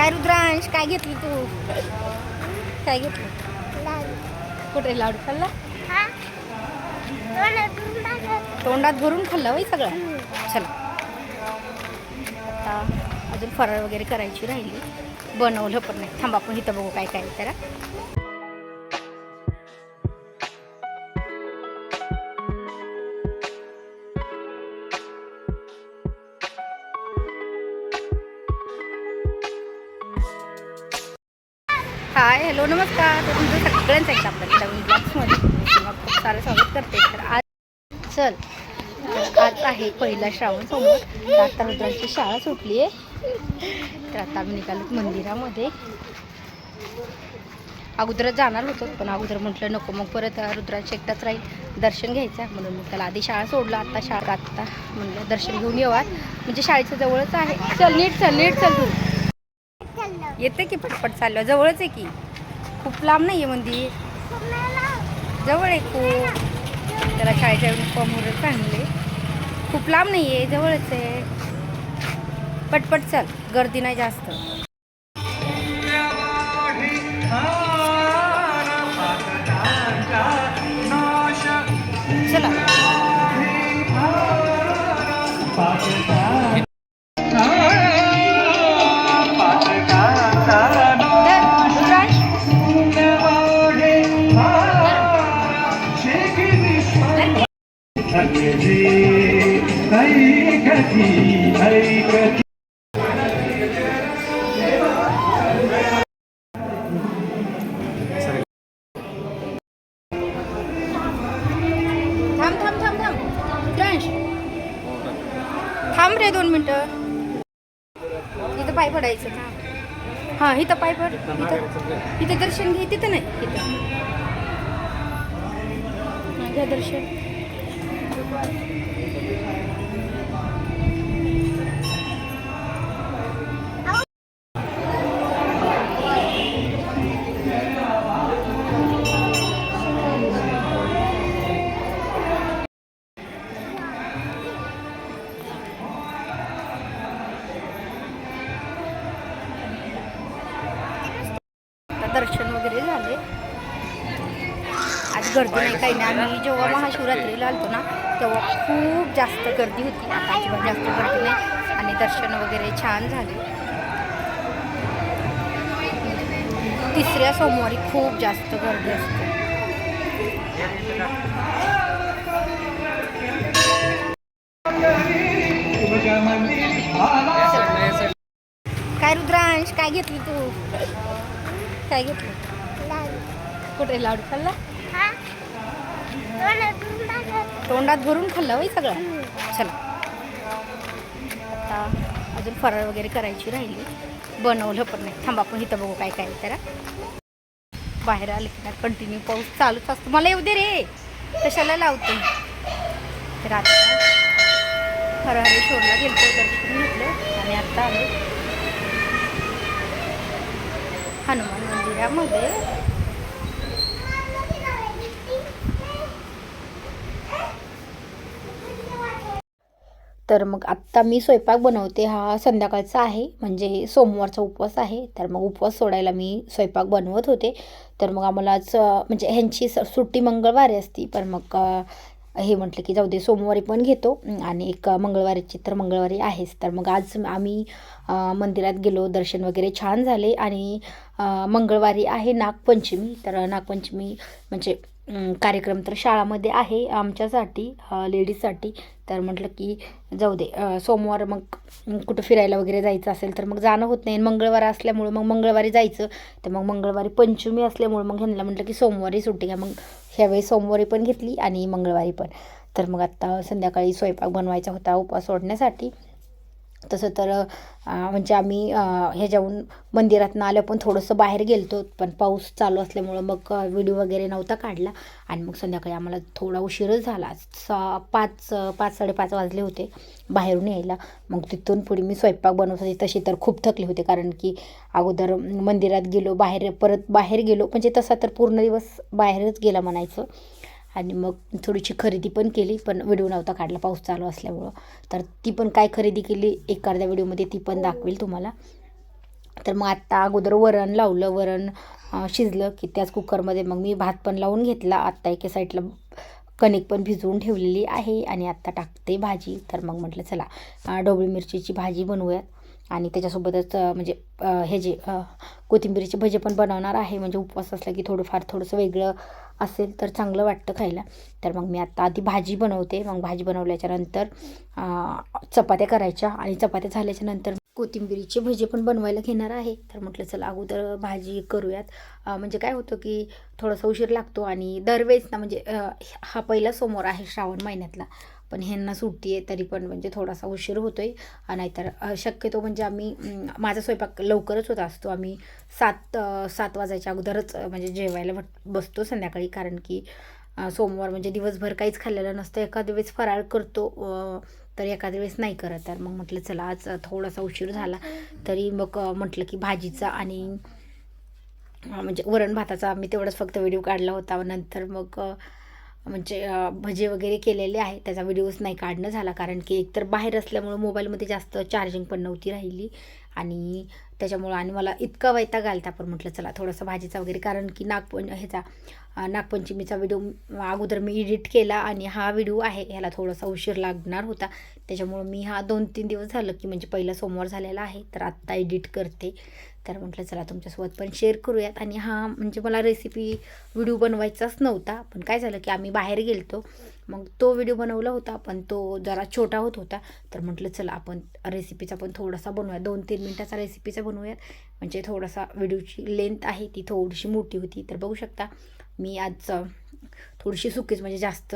काय रुद्रांश काय घेतली तू? काय घेतलं? कुठे लाडू खाल्ला? तोंडात भरून खाल्लं वय सगळं? चला. आता अजून फराळ वगैरे करायची राहिली. बनवलं पण नाही. थांबा आपण इथं बघू काय काय त्याला हाय हॅलो नमस्कार. तर तुमचं सगळ्यांचं एकदा आपल्या नवीन ब्लॉग्समध्ये खूप सारं स्वागत करते. तर आज चल. आज आहे पहिला श्रावण समोर आता रुद्रांची शाळा सुटली आहे. तर आता आम्ही निघालो मंदिरामध्ये. अगोदरच जाणार होतो पण अगोदर म्हटलं नको. मग परत रुद्रांची एकटाच राहील. दर्शन घ्यायचं म्हणून मग त्याला आधी शाळा सोडलं. आत्ता शाळा आत्ता म्हणलं दर्शन घेऊन येऊ म्हणजे शाळेच्या जवळच आहे. चल नीट चल नीट चल तू. येते की पटपट चाललं. जवळच आहे की. खूप लांब नाही आहे मंदिर जवळ आहे खूप. त्याला शाळेच्या युनिफॉर्म वगैरे चांगले खूप लांब नाही आहे जवळच आहे. पटपट चल गर्दी नाही जास्त. रे दोन मिनटं. इथं पाय पडायचं थांब हां इथं पाय पड. इथं इथं दर्शन घे तिथं नाही इथं. माझ्या दर्शन. गर्दी नाही काही नाही. आम्ही जेव्हा महाशिवरात्रीला आलतो ना तेव्हा खूप जास्त गर्दी होती. आता अजिबात जास्त गर्दी नाही. आणि दर्शन वगैरे छान झाले. तिसऱ्या सोमवारी खूप जास्त गर्दी असते. काय रुद्रांश काय घेतली तू? काय घेतलं? कुठे लाडू खाल्ला? तोंडात भरून खाल्लं वय सगळं? चला. आता अजून फराळ वगैरे करायची राहिली. बनवलं पण नाही. थांबा आपण इथं बघू काय काय तर त्याला बाहेर आले की कंटिन्यू पाऊस चालूच असतो. मला येऊ दे रे. कशाला लावते? तर आता शोरला गेलो दर्शन घेतलं आणि आत्ता आलो. हनुमान मंदिरामध्ये. तर मग आत्ता मी स्वयंपाक बनवते हा संध्याकाळचा आहे. म्हणजे सोमवारचा उपवास आहे. तर मग उपवास सोडायला मी स्वयंपाक बनवत होते. तर मग आम्हाला आज म्हणजे ह्यांची स- सुट्टी मंगळवारी असती. पण मग हे म्हटलं की जाऊ दे सोमवारी पण घेतो. आणि एक मंगळवारीची तर मंगळवारी आहेच. तर मग आज आम्ही मंदिरात गेलो. दर्शन वगैरे छान झाले. आणि मंगळवारी आहे नागपंचमी. तर नागपंचमी म्हणजे कार्यक्रम तर शाळामध्ये आहे आमच्यासाठी लेडीजसाठी तर म्हटलं की जाऊ दे सोमवार मग कुठं फिरायला वगैरे जायचं असेल तर मग जाणं होत नाही. मंगळवार असल्यामुळं मग मंगळवारी जायचं. तर मग मंगळवारी पंचमी असल्यामुळं मग ह्यांना म्हटलं की सोमवारी सुट्टी घ्या. मग ह्यावेळी सोमवारी पण घेतली आणि मंगळवारी पण. तर मग आत्ता संध्याकाळी स्वयंपाक बनवायचा होता उपवास सोडण्यासाठी. तसं तर म्हणजे आम्ही ह्याच्याहून मंदिरातनं आलं पण थोडंसं बाहेर गेलतो पण पाऊस चालू असल्यामुळं मग व्हिडिओ वगैरे नव्हता काढला. आणि मग संध्याकाळी आम्हाला थोडा उशीरच झाला. सा पाच पाच साडेपाच वाजले होते बाहेरून यायला. मग तिथून पुढे मी स्वयंपाक बनवत होते. तशी तर खूप थकले होते कारण की अगोदर मंदिरात गेलो बाहेर परत बाहेर गेलो. म्हणजे तसा तर पूर्ण दिवस बाहेरच गेला म्हणायचं. आणि मग थोडीशी खरेदी पण केली पण व्हिडिओ नव्हता काढला पाऊस चालू असल्यामुळं. तर ती पण काय खरेदी केली एक अर्ध्या व्हिडिओमध्ये ती पण दाखवेल तुम्हाला. तर मग आत्ता अगोदर वरण लावलं वरण शिजलं की त्याच कुकरमध्ये मग मी भात पण लावून घेतला. आत्ता एके साईडला कणिक पण भिजवून ठेवलेली आहे आणि आत्ता टाकते भाजी. तर मग म्हटलं चला अं, ढोबळी मिरचीची भाजी बनवूयात. आणि त्याच्यासोबतच म्हणजे हे जे कोथिंबीरीचे कोथिंबिरीचे भजे पण बनवणार आहे. म्हणजे उपवास असला की थोडंफार थोडंसं वेगळं असेल तर चांगलं वाटतं खायला. तर मग मी आत्ता आधी भाजी बनवते. मग भाजी बनवल्याच्या नंतर चपात्या करायच्या आणि चपात्या झाल्याच्यानंतर भजे पण बनवायला घेणार आहे. तर म्हटलं चला अगोदर भाजी करूयात. म्हणजे काय होतं की थोडासा उशीर लागतो आणि दरवेळेस ना म्हणजे हा पहिला सोमवार आहे श्रावण महिन्यातला. पण ह्यांना सुट्टी आहे तरी पण म्हणजे थोडासा उशीर होतो आहे नाहीतर शक्यतो म्हणजे आम्ही माझा स्वयंपाक लवकरच होत असतो. आम्ही सात सात वाजायच्या अगोदरच म्हणजे जेवायला भट बसतो संध्याकाळी. कारण की सोमवार म्हणजे दिवसभर काहीच खाल्लेलं नसतं. एखाद्या वेळेस फराळ करतो तर एखाद्या वेळेस नाही करत. तर मग म्हटलं चला आज थोडासा उशीर झाला. तरी मग म्हटलं की भाजीचा आणि म्हणजे वरण भाताचा आम्ही तेवढाच फक्त व्हिडिओ काढला होता. नंतर मग म्हणजे भजे वगैरे केलेले आहे त्याचा व्हिडिओच नाही काढणं झाला. कारण की एकतर बाहेर असल्यामुळं मोबाईलमध्ये जास्त चार्जिंग पण नव्हती राहिली. आणि त्याच्यामुळं आणि मला इतका वैताग आला पण म्हटलं चला थोडंसं भाजीचा वगैरे कारण की नागपं ह्याचा नागपंचमीचा व्हिडिओ अगोदर मी एडिट केला आणि हा व्हिडिओ आहे ह्याला थोडासा उशीर लागणार होता. त्याच्यामुळं मी हा दोन तीन दिवस झालं की म्हणजे पहिला सोमवार झालेला आहे तर आत्ता एडिट करते. तर म्हटलं चला तुमच्यासोबत पण शेअर करूयात. आणि हा म्हणजे मला रेसिपी व्हिडिओ बनवायचाच नव्हता पण काय झालं की आम्ही बाहेर गेलतो. मग तो व्हिडिओ बनवला होता पण तो जरा छोटा होत होता. तर म्हटलं चला आपण रेसिपीचा पण थोडासा बनवूया. दोन तीन मिनटाचा रेसिपीचा बनवूयात. म्हणजे थोडासा व्हिडिओची लेंथ आहे ती थोडीशी मोठी होती. तर बघू शकता मी आज थोडीशी सुकीच म्हणजे जास्त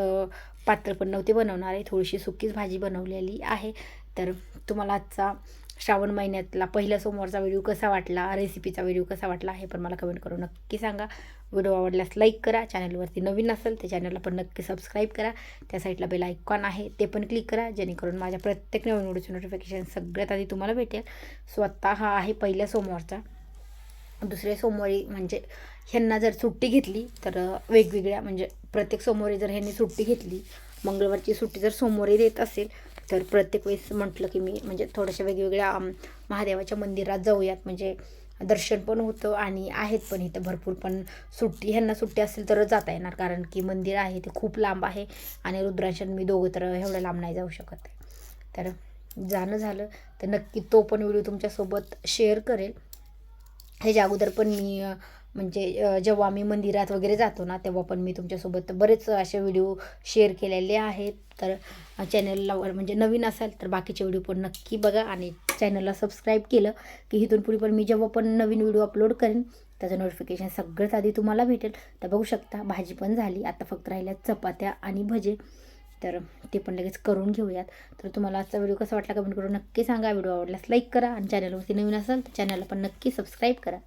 पात्र पण नव्हती बनवणार आहे. थोडीशी सुकीच भाजी बनवलेली आहे. तर तुम्हाला आजचा श्रावण महिन्यातला पहिल्या सोमवारचा व्हिडिओ कसा वाटला? रेसिपीचा व्हिडिओ कसा वाटला? हे पण मला कमेंट करून नक्की सांगा. व्हिडिओ आवडल्यास लाईक करा. चॅनलवरती नवीन असेल त्या चॅनलला पण नक्की सबस्क्राईब करा. त्या साईडला बेल आयकॉन आहे. ते पण क्लिक करा. जेणेकरून माझ्या प्रत्येक नवीन व्हिडिओचं नोटिफिकेशन सगळ्यात आधी तुम्हाला भेटेल. स्वतः हा आहे पहिल्या सोमवारचा. दुसऱ्या सोमवारी म्हणजे ह्यांना जर सुट्टी घेतली तर वेगवेगळ्या म्हणजे प्रत्येक सोमवारी जर ह्यांनी सुट्टी घेतली मंगळवारची सुट्टी जर सोमवारी देत असेल तर प्रत्येक वेळेस म्हटलं की मी म्हणजे थोड्याशा वेगवेगळ्या महादेवाच्या मंदिरात जाऊयात. म्हणजे दर्शन पण होतं आणि आहेत पण इथं भरपूर. पण सुट्टी ह्यांना सुट्टी असेल तरच जाता येणार. कारण की मंदिर आहे ते खूप लांब आहे आणि रुद्राशन मी दोघं तर एवढं लांब नाही जाऊ शकत तर जाणं झालं. तर नक्की तो पण व्हिडिओ तुमच्यासोबत शेअर करेल. ह्याच्या अगोदर पण मी म्हणजे जेव्हा आम्ही मंदिरात वगैरे जातो ना तेव्हा पण मी तुमच्यासोबत बरेच असे व्हिडिओ शेअर केलेले आहेत. तर चॅनलला म्हणजे नवीन असाल तर बाकीचे व्हिडिओ पण नक्की बघा आणि चॅनलला सबस्क्राईब केलं की इथून पुढे पण मी जेव्हा पण नवीन व्हिडिओ अपलोड करेन त्याचं नोटिफिकेशन सगळ्यात आधी तुम्हाला भेटेल. तर बघू शकता भाजी पण झाली. आता फक्त राहिल्या चपात्या आणि भजे. तर ते पण लगेच करून घेऊयात. तर तुम्हाला आजचा व्हिडिओ कसा वाटला कमेंट करून नक्की सांगा. व्हिडिओ आवडल्यास लाईक करा आणि चॅनलवरती नवीन असाल तर चॅनलला पण नक्की सबस्क्राईब करा.